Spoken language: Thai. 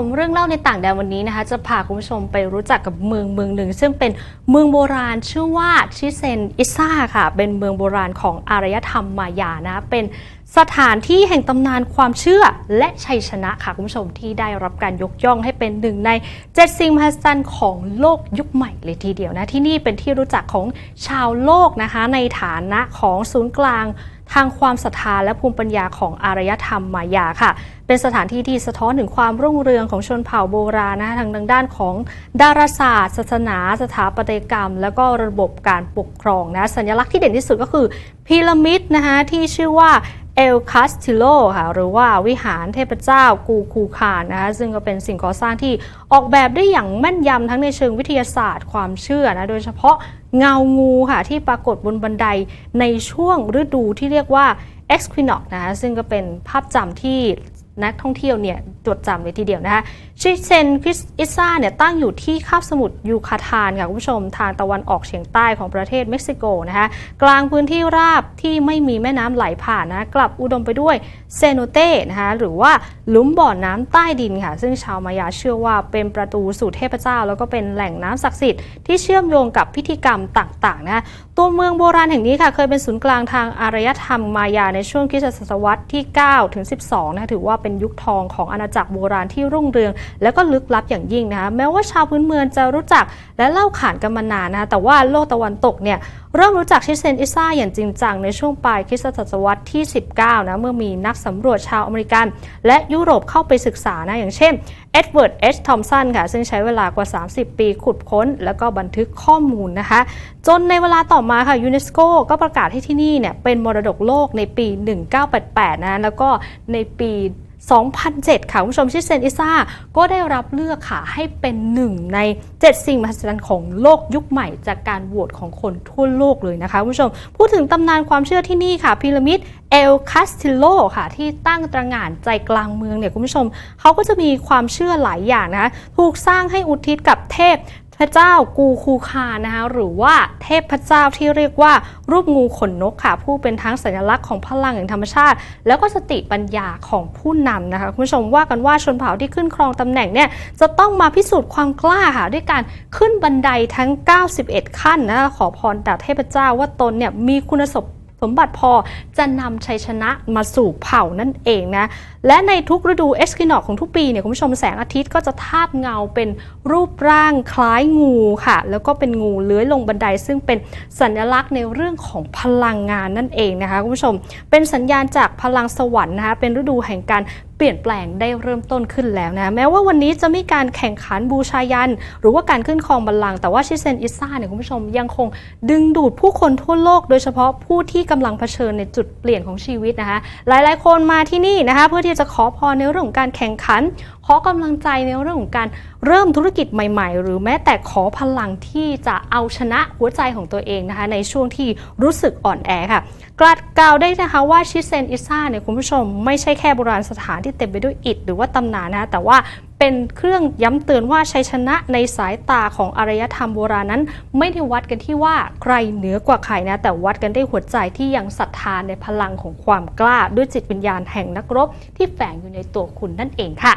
ผมเรื่องเล่าในต่างแดนวันนี้นะคะ จะพาคุณผู้ชมไปรู้จักกับเมืองเมืองหนึ่ง ซึ่งเป็นเมืองโบราณชื่อว่าชิเซนอิซ่าค่ะ เป็นเมืองโบราณของอารยธรรมมายานะ เป็นสถานที่แห่งตำนานความเชื่อและชัยชนะค่ะ คุณผู้ชมที่ได้รับการยกย่องให้เป็นหนึ่งในเจ็ดสิ่งมหัศจรรย์ของโลกยุคใหม่เลยทีเดียวนะ ที่นี่เป็นที่รู้จักของชาวโลกนะคะ ในฐานะของศูนย์กลาง ทางความศรัทธาและภูมิปัญญาของอารยธรรมมายาค่ะ เป็นสถานที่ที่สะท้อนถึงความรุ่งเรืองของชนเผ่าโบราณนะคะทางทางด้านของดาราศาสตร์ ศาสนา สถาปัตยกรรม แล้วก็ระบบการปกครองนะสัญลักษณ์ที่เด่นที่สุดก็คือพีระมิดนะคะที่ชื่อว่า เอลคาสติโลค่ะหรือว่าวิหารเทพเจ้ากูคูคานนะคะซึ่งก็เป็นสิ่งก่อสร้างที่ออกแบบได้อย่างแม่นยำทั้งในเชิงวิทยาศาสตร์ความเชื่อนะโดยเฉพาะเงางูค่ะที่ปรากฏบนบันไดในช่วงฤดูที่เรียกว่า Equinox นะคะซึ่งก็เป็นภาพจำที่ นักท่องเที่ยวเนี่ยจดจำเลยทีเดียวนะคะชิเซนคริสอิซ่าเนี่ยตั้งอยู่ที่คาบสมุทรยูคาทานค่ะคุณผู้ชมทางตะวันออกเฉียงใต้ของประเทศเม็กซิโกนะคะกลางพื้นที่ราบที่ไม่มีแม่น้ำไหลผ่านนะกลับอุดมไปด้วยเซโนเต้นะคะหรือว่าหลุมบ่อน้ำใต้ดินค่ะ ซึ่งชาวมายาเชื่อว่าเป็นประตูสู่เทพเจ้า แล้วก็เป็นแหล่งน้ำศักดิ์สิทธิ์ที่เชื่อมโยงกับพิธีกรรมต่างๆนะคะตัวเมืองโบราณแห่งนี้ค่ะเคยเป็นศูนย์กลางทางอารยธรรมมายาในช่วงคริสตศตวรรษที่9ถึง12นะคะถือว่าเป็นยุคทองของอาณาจักรโบราณที่รุ่งเรือง และก็ลึกลับอย่างยิ่งนะคะแม้ว่าชาวพื้นเมืองจะรู้จักและเล่าขานกันมานานนะคะแต่ว่าโลกตะวันตกเนี่ยเริ่มรู้จักชิเซนอิซ่าอย่างจริงจังในช่วงปลายคริสตศตวรรษที่ 19 นะเมื่อมีนักสำรวจชาวอเมริกัน และยุโรปเข้าไปศึกษานะอย่างเช่นเอ็ดเวิร์ดเอชทอมสันค่ะซึ่งใช้เวลากว่า 30 ปีขุดค้น แล้วก็บันทึกข้อมูลนะคะ จนในเวลาต่อมาค่ะยูเนสโกก็ประกาศให้ที่นี่เนี่ยเป็นมรดกโลกในปี 1988 นะแล้วก็ในปี 2007 ค่ะ คุณผู้ชมชิเซนอิซ่าก็ได้รับเลือกค่ะ ให้เป็นหนึ่งใน 7 สิ่งมหัศจรรย์ของโลกยุคใหม่ จากการโหวตของคนทั่วโลกเลยนะคะคุณผู้ชม พูดถึงตำนานความเชื่อที่นี่ค่ะ พีระมิดเอลคาสติโลค่ะที่ตั้งตระหง่านใจกลางเมืองเนี่ยคุณผู้ชมเขาก็จะมีความเชื่อหลายอย่างนะคะถูกสร้างให้อุทิศกับเทพ เจ้ากูคูคานะคะหรือว่าเทพพระเจ้าที่เรียกว่ารูปงูขนนกค่ะ ผู้เป็นทั้งสัญลักษณ์ของพลังแห่งธรรมชาติ แล้วก็สติปัญญาของผู้นำนะคะคุณผู้ชมว่ากันว่าชนเผ่าที่ขึ้นครองตำแหน่งเนี่ยจะต้องมาพิสูจน์ความกล้าค่ะด้วยการขึ้นบันไดทั้ง 91 ขั้นนะคะขอพรจากเทพเจ้าว่าตนเนี่ยมีคุณสม สมบัติพอจะนำชัยชนะมาสู่เผ่านั่นเองนะ และในทุกฤดูเอสกินอของทุกปีเนี่ยคุณผู้ชมแสงอาทิตย์ก็จะทาบเงาเป็นรูปร่างคล้ายงูค่ะ แล้วก็เป็นงูเลื้อยลงบันได ซึ่งเป็นสัญลักษณ์ในเรื่องของพลังงานนั่นเองนะคะคุณผู้ชม เป็นสัญญาณจากพลังสวรรค์นะคะเป็นฤดูแห่งการเปลี่ยนแปลงได้เริ่มต้นขึ้นแล้วนะแม้ว่าวันนี้จะมีการแข่งขันบูชายัน หรือว่าการขึ้นครองบัลลังก์แต่ว่าชิเซนอิซ่าเนี่ยคุณผู้ชมยังคงดึงดูดผู้คนทั่วโลก โดยเฉพาะผู้ที่กำลังเผชิญในจุดเปลี่ยนของชีวิตนะคะ หลายๆ คนมาที่นี่นะคะ เพื่อที่จะขอพรในเรื่องของการแข่งขัน ขอกำลังใจในเรื่องของการเริ่มธุรกิจใหม่ ๆ หรือแม้แต่ขอพลังที่จะเอาชนะหัวใจของตัวเองนะคะในช่วงที่รู้สึกอ่อนแอค่ะ กลัดกล่าวได้นะคะว่าชิเซนอิซ่าเนี่ยคุณผู้ชมไม่ใช่แค่โบราณสถานที่เต็มไปด้วยอิฐหรือว่าตำนานนะแต่ว่าเป็นเครื่องย้ำเตือนว่าชัยชนะในสายตาของอารยธรรมโบราณนั้น ไม่ได้วัดกันที่ว่าใครเหนือกว่าใครนะ แต่วัดกันด้วยหัวใจที่ยังศรัทธาในพลังของความกล้า ด้วยจิตวิญญาณแห่งนักรบ ที่แฝงอยู่ในตัวคุณนั่นเองค่ะ